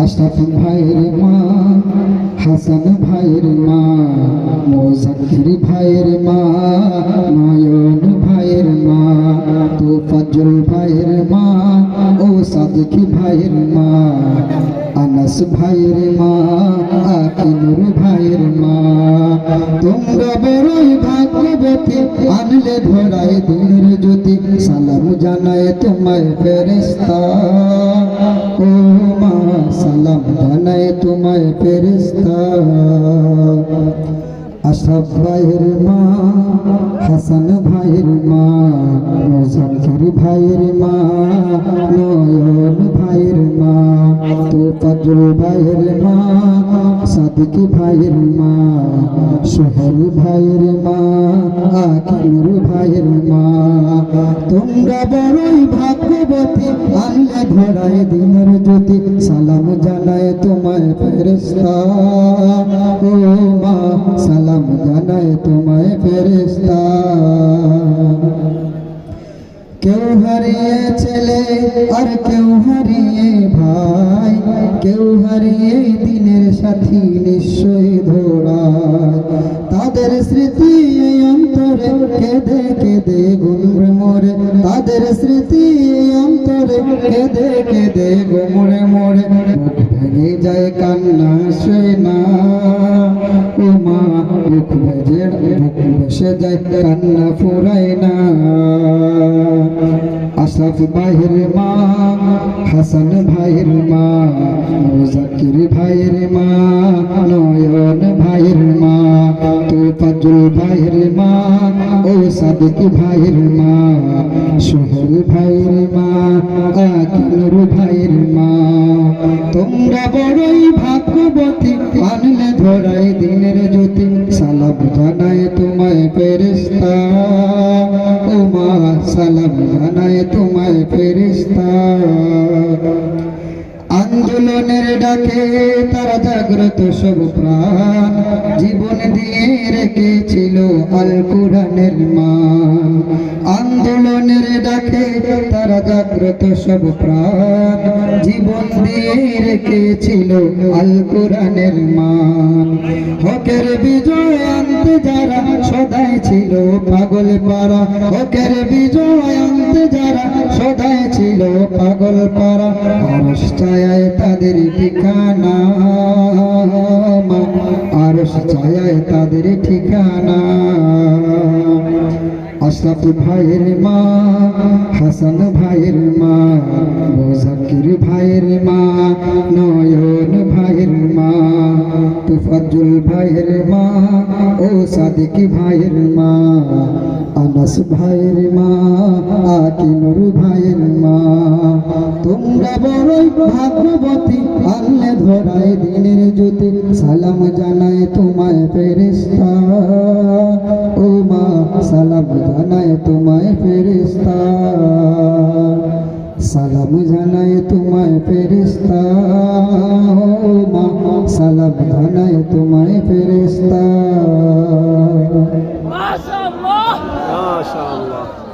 আশরাফ ভাইয়ের মা হাসান ভাইয়ের মা মোজাকির ভাইয়ের মা নয়ন ভাইয়ের মা, আনাস ভাইয়ের মা, আকিনুর ভাইয়ের মা। তোমরা বড়ই ভাগ্যবতী, আনলে ধরায় দিনের জ্যোতি, সালাম জানায় তোমায় ফেরেস্তা ও মা, সালাম জানায় তোমায় ফেরেস্তা আশরাফ ভাইয়ের মা, হাসান ভাইয়ের মা মোজাফির ভাইয়ের মা মা তোফাজুল ভাইয়ের মা, সাদিকি ভাইয়ের মা, সোহেল ভাইয়ের মা, আকিনুর ভাইয়ের মা। তোমরা বড়ই ভাগ্যবতী, আল্লাহ ধরায় দিনের জ্যোতি, সালাম জানায় তোমায় ফেরেস্তা ও মা, সালাম জানায় তোমায় ফেরেস্তা কেউ হারিয়ে ছেলে আর কেউ হারিয়ে ভাই। কেউ হারিয়ে দিনের সাথী নিশ্চয়ই ধরায় তাদের স্মৃতি অন্তরে কেঁদে কেঁদে গুমরে মরে তাদের স্মৃতি অন্তরে কেঁদে কেঁদে গুমরে মরে ভেঙে যায় কান্না সে মুখ ভেজে মুখ ভেসে যায় কান্না ফুরায় না আশরাফ ভাইয়ের মা হাসান ভাইয়ের মা মুজাকির ভাইয়ের মা নয়ন ভাইয়ের মা তোফাজুল ভাইয়ের মা ও সাদিক ভাইয়ের মা সোহেল ভাইয়ের মা আকিনুর ভাইয়ের মা তোমরা জানায় তোমায় ফেরেস্তা ও মা সালাম জানায় তোমায় ফেরেস্তা আন্দোলনের ডাকে তারা জাগ্রত সব প্রাণ। জীবন দিয়ে রেখেছিল আল কোরআনের মান। আন্দোলনের ডাকে তারা জাগ্রত সব প্রাণ। জীবন দিয়ে রেখেছিল আল কোরআনের মান। হকের বিজয় আনতে যারা সদাই ছিল পাগল পাড়া, হকের বিজয় আনতে যারা সদাই ছিল পাগল পাড়া আরস ছায়ায় তাদের ঠিকানা আরস ছায়ায় তাদের ঠিকানা। আশরাফ ভাইয়ের মা, হাসান ভাইয়ের মা মোজাকির ভাইয়ের তুফাজুল ভাইয়ের মা, ও সাদিক ভাইয়ের মা, আনাস ভাইয়ের মা, আকিনুর ভাইয়ের মা। তোমরা বড়ই ভাগ্যবতী, আল্লে ধরায় দিনের জ্যোতি, সালাম জানায় তোমায় ফেরেস্তা ও মা, সালাম জানায় তোমায় ফেরেস্তা সালাম জানায় তোমায় সালাম জানায় তোমায় ফেরেস্তা মাশাআল্লাহ। মাশাআল্লাহ।